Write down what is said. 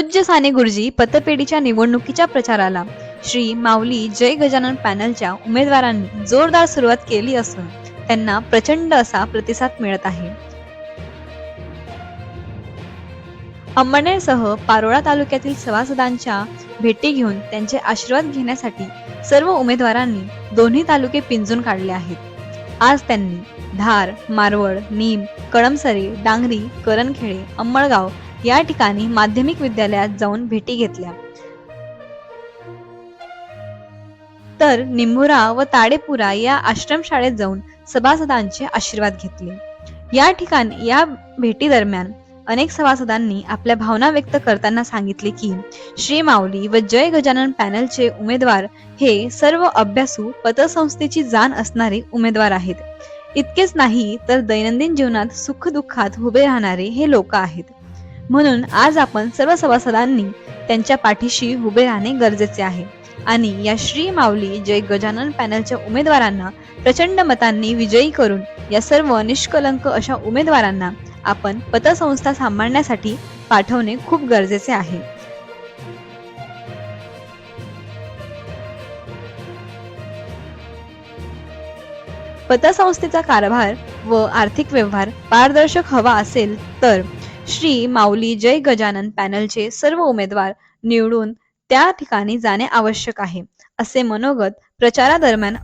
पूज्य साने गुरुजी पतपेढीच्या निवडणुकीच्या प्रचाराला. श्री माऊली जय गजानन पॅनलच्या उमेदवारांनी जोरदार सुरुवात केली असून त्यांना प्रचंड असा प्रतिसाद मिळत आहे. अंबनेरसह पारोळा तालुक्यातील सभासदांच्या भेटी घेऊन त्यांचे आशीर्वाद घेण्यासाठी सर्व उमेदवारांनी दोन्ही तालुके पिंजून काढले आहेत. आज त्यांनी धार मारवड नीम कळमसरे डांगरी करणखेडे अंमळगाव या ठिकाणी माध्यमिक विद्यालयात जाऊन भेटी घेतल्या. तर निंभुरा व ताडेपुरा या आश्रमशाळेत जाऊन सभासदांचे आशीर्वाद घेतले. या ठिकाणी या भेटी दरम्यान अनेक सभासदांनी आपल्या भावना व्यक्त करताना सांगितले की श्री माऊली व जय गजानन पॅनलचे उमेदवार हे सर्व अभ्यासू पतसंस्थेची जाण असणारे उमेदवार आहेत. इतकेच नाही तर दैनंदिन जीवनात सुखदुःखात उभे राहणारे हे लोक आहेत. म्हणून आज आपण सर्व सभासदांनी त्यांच्या पाठीशी उभे राहणे गरजेचे आहे. आणि या श्री माऊली जय गजानन पॅनलच्या उमेदवारांना प्रचंड मतांनी विजयी करून या सर्व निष्कलंक अशा उमेदवारांना आपण पतसंस्था सांभाळण्यासाठी पाठवणे खूप गरजेचे आहे. पतसंस्थेचा कारभार व आर्थिक व्यवहार पारदर्शक हवा असेल तर श्री माऊली जय गजानन पॅनलचे सर्व उमेदवार निवडून त्या ठिकाणी जाणे आवश्यक आहे असे मनोगत प्रचारादरम्यान